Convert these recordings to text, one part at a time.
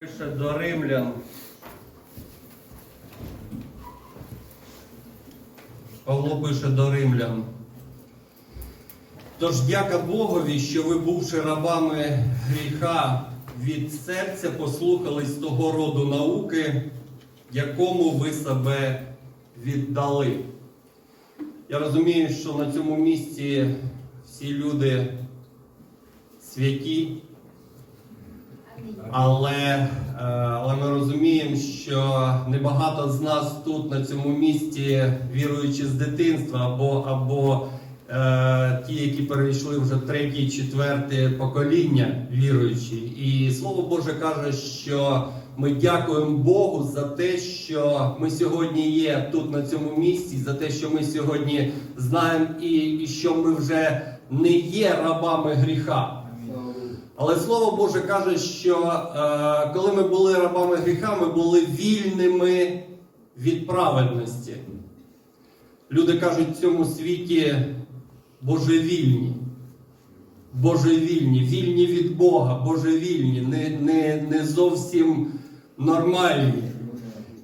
Пише до римлян. Павло пише до римлян. Тож дяка Богові, що ви, бувши рабами гріха, від серця послухались того роду науки, якому ви себе віддали. Я розумію, що на цьому місці всі люди святі, але, е, але ми розуміємо, що небагато з нас тут на цьому місці віруючи з дитинства, або, або е, ті, які перейшли вже третє, четверте покоління віруючі. І слово Боже каже, що ми дякуємо Богу за те, що ми сьогодні є тут на цьому місці, за те, що ми сьогодні знаємо, і, і що ми вже не є рабами гріха. Але Слово Боже каже, що е, коли ми були рабами гріха, ми були вільними від праведності. Люди кажуть в цьому світі божевільні. Божевільні, вільні від Бога, божевільні, не, не, не зовсім нормальні.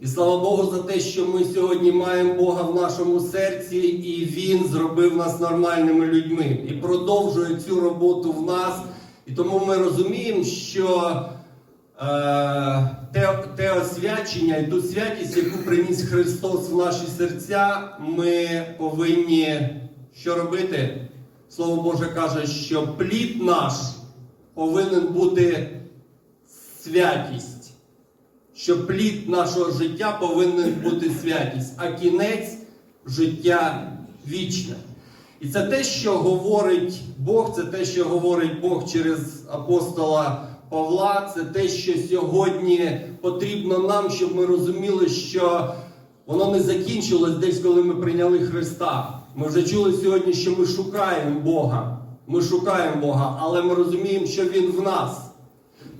І слава Богу за те, що ми сьогодні маємо Бога в нашому серці, і Він зробив нас нормальними людьми і продовжує цю роботу в нас. І тому ми розуміємо, що е, те, те освячення і ту святість, яку приніс Христос в наші серця, ми повинні що робити? Слово Боже каже, що плід наш повинен бути святість. Що плід нашого життя повинен бути святість, а кінець життя вічне. І це те, що говорить Бог, це те, що говорить Бог через апостола Павла, це те, що сьогодні потрібно нам, щоб ми розуміли, що воно не закінчилось десь, коли ми прийняли Христа. Ми вже чули сьогодні, що ми шукаємо Бога. Ми шукаємо Бога, але ми розуміємо, що Він в нас.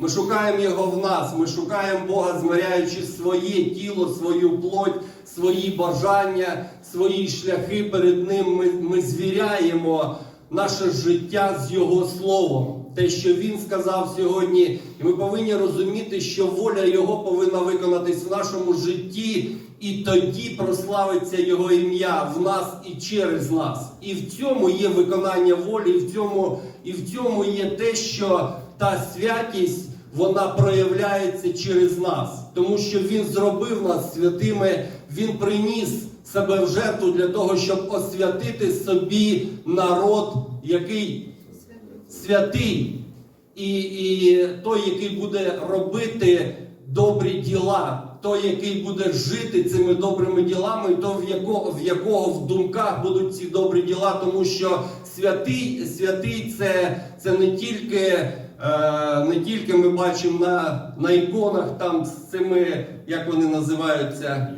Ми шукаємо Його в нас, ми шукаємо Бога, змиряючи своє тіло, свою плоть, свої бажання, свої шляхи перед Ним. Ми, ми звіряємо наше життя з Його Словом. Те, що Він сказав сьогодні, і ми повинні розуміти, що воля Його повинна виконатись в нашому житті, і тоді прославиться Його ім'я в нас і через нас. І в цьому є виконання волі, і в цьому, і в цьому є те, що та святість вона проявляється через нас, тому що Він зробив нас святими, Він приніс себе в жертву для того, щоб освятити собі народ, який святий, і, і той, який буде робити добрі діла, той, який буде жити цими добрими ділами, і то в якого, в якого в думках будуть ці добрі діла, тому що святий, святий це, це не тільки. Е, Не тільки ми бачимо на, на іконах там з цими, як вони називаються,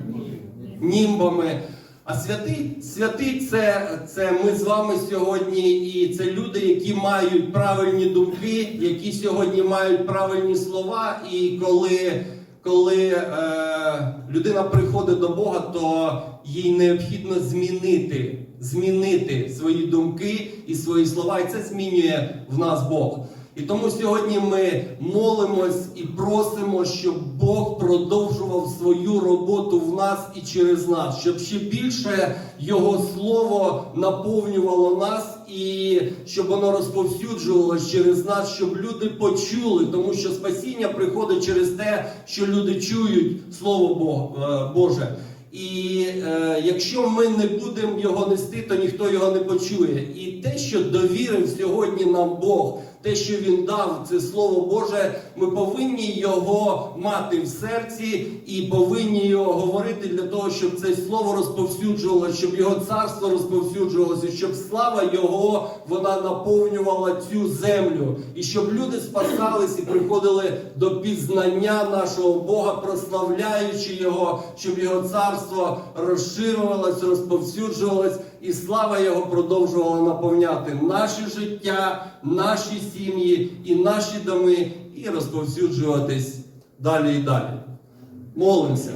німбами. А святий, святий це, це ми з вами сьогодні, і це люди, які мають правильні думки, які сьогодні мають правильні слова. І коли, коли е, людина приходить до Бога, то їй необхідно змінити, змінити свої думки і свої слова. І це змінює в нас Бог. І тому сьогодні ми молимось і просимо, щоб Бог продовжував свою роботу в нас і через нас, щоб ще більше Його Слово наповнювало нас і щоб воно розповсюджувалось через нас, щоб люди почули, тому що спасіння приходить через те, що люди чують Слово е, Боже. І е, якщо ми не будемо його нести, то ніхто його не почує. І те, що довірив сьогодні нам Бог, те, що він дав, це слово Боже, ми повинні його мати в серці і повинні його говорити для того, щоб це слово розповсюджувалося, щоб його царство розповсюджувалося, щоб слава Його вона наповнювала цю землю, і щоб люди спасались і приходили до пізнання нашого Бога, прославляючи Його, щоб його царство розширювалось, розповсюджувалось, і слава Його продовжувала наповняти наше життя, наші сім'ї і наші доми, і розповсюджуватись далі і далі. Молимося.